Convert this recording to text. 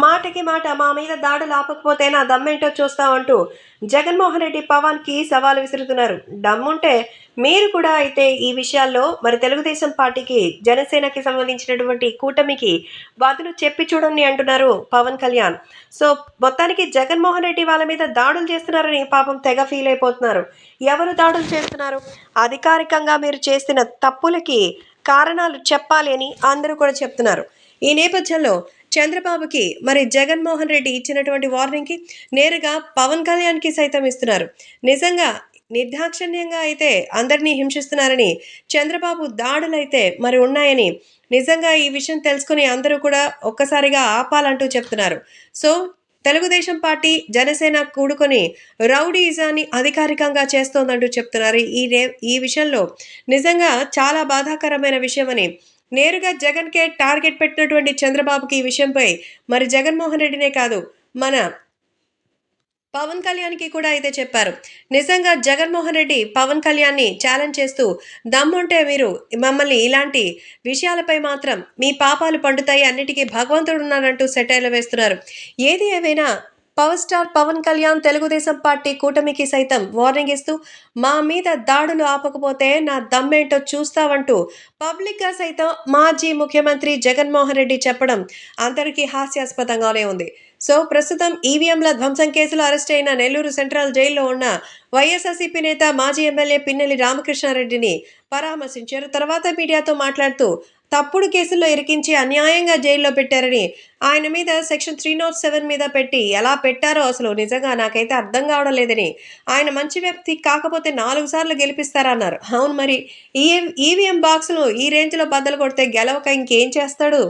మాటకి మాట మా మీద దాడులు ఆపకపోతే నా దమ్మేంటో చూస్తామంటూ జగన్మోహన్ రెడ్డి పవన్కి సవాల్ విసురుతున్నారు. దమ్ముంటే మీరు కూడా అయితే ఈ విషయాల్లో మరి తెలుగుదేశం పార్టీకి జనసేనకి సంబంధించినటువంటి కూటమికి బదులు చెప్పి చూడండి అంటున్నారు పవన్ కళ్యాణ్. సో మొత్తానికి జగన్మోహన్ రెడ్డి వాళ్ళ మీద దాడులు చేస్తున్నారని పాపం తెగ ఫీల్ అయిపోతున్నారు. ఎవరు దాడులు చేస్తున్నారు? అధికారికంగా మీరు చేసిన తప్పులకి కారణాలు చెప్పాలి అని అందరూ కూడా చెప్తున్నారు. ఈ నేపథ్యంలో చంద్రబాబుకి మరి జగన్మోహన్ రెడ్డి ఇచ్చినటువంటి వార్నింగ్కి నేరుగా పవన్ కళ్యాణ్కి సైతం ఇస్తున్నారు. నిజంగా నిర్దాక్షిణ్యంగా అయితే అందరినీ హింసిస్తున్నారని చంద్రబాబు దాడులైతే మరి ఉన్నాయని నిజంగా ఈ విషయం తెలుసుకుని అందరూ కూడా ఒక్కసారిగా ఆపాలంటూ చెప్తున్నారు. సో తెలుగుదేశం పార్టీ జనసేన కూడుకొని రౌడీజాన్ని అధికారికంగా చేస్తోందంటూ చెప్తున్నారు. ఈ రే ఈ విషయంలో నిజంగా చాలా బాధాకరమైన విషయమని నేరుగా జగన్కే టార్గెట్ పెట్టినటువంటి చంద్రబాబుకి ఈ విషయంపై మరి జగన్మోహన్ రెడ్డినే కాదు మన పవన్ కళ్యాణ్కి కూడా అయితే చెప్పారు. నిజంగా జగన్మోహన్ రెడ్డి పవన్ కళ్యాణ్ని ఛాలెంజ్ చేస్తూ దమ్ముంటే మీరు మమ్మల్ని ఇలాంటి విషయాలపై మాత్రం మీ పాపాలు పండుతాయి అన్నిటికీ భగవంతుడు ఉన్నారంటూ సెటైర్లు వేస్తున్నారు. ఏది ఏమైనా power star Pawan Kalyan Telugu Desam party కూటమికి సైతం వార్నింగ్ ఇస్తూ మా మీద దాడులు ఆపకపోతే నా దమ్మేంటో చూస్తావంటూ పబ్లిక్గా సైతం మాజీ ముఖ్యమంత్రి జగన్మోహన్ రెడ్డి చెప్పడం అందరికీ హాస్యాస్పదంగానే ఉంది. సో ప్రస్తుతం ఈవీఎంల ధ్వంసం కేసులో అరెస్ట్ అయిన నెల్లూరు సెంట్రల్ జైల్లో ఉన్న వైఎస్ఆర్సీపీ నేత మాజీ ఎమ్మెల్యే పిన్నెల్లి రామకృష్ణారెడ్డిని పరామర్శించారు. తర్వాత మీడియాతో మాట్లాడుతూ తప్పుడు కేసుల్లో ఇరికించి అన్యాయంగా జైల్లో పెట్టారని ఆయన మీద సెక్షన్ త్రీ నాట్ సెవెన్ మీద పెట్టి ఎలా పెట్టారో అసలు నిజంగా నాకైతే అర్థం కావడం లేదని ఆయన మంచి వ్యక్తి కాకపోతే నాలుగు సార్లు గెలిపిస్తారన్నారు. అవును మరి ఈ ఈవీఎం బాక్స్ను ఈ రేంజ్లో బద్దలు కొడితే గెలవక ఇంకేం చేస్తాడు?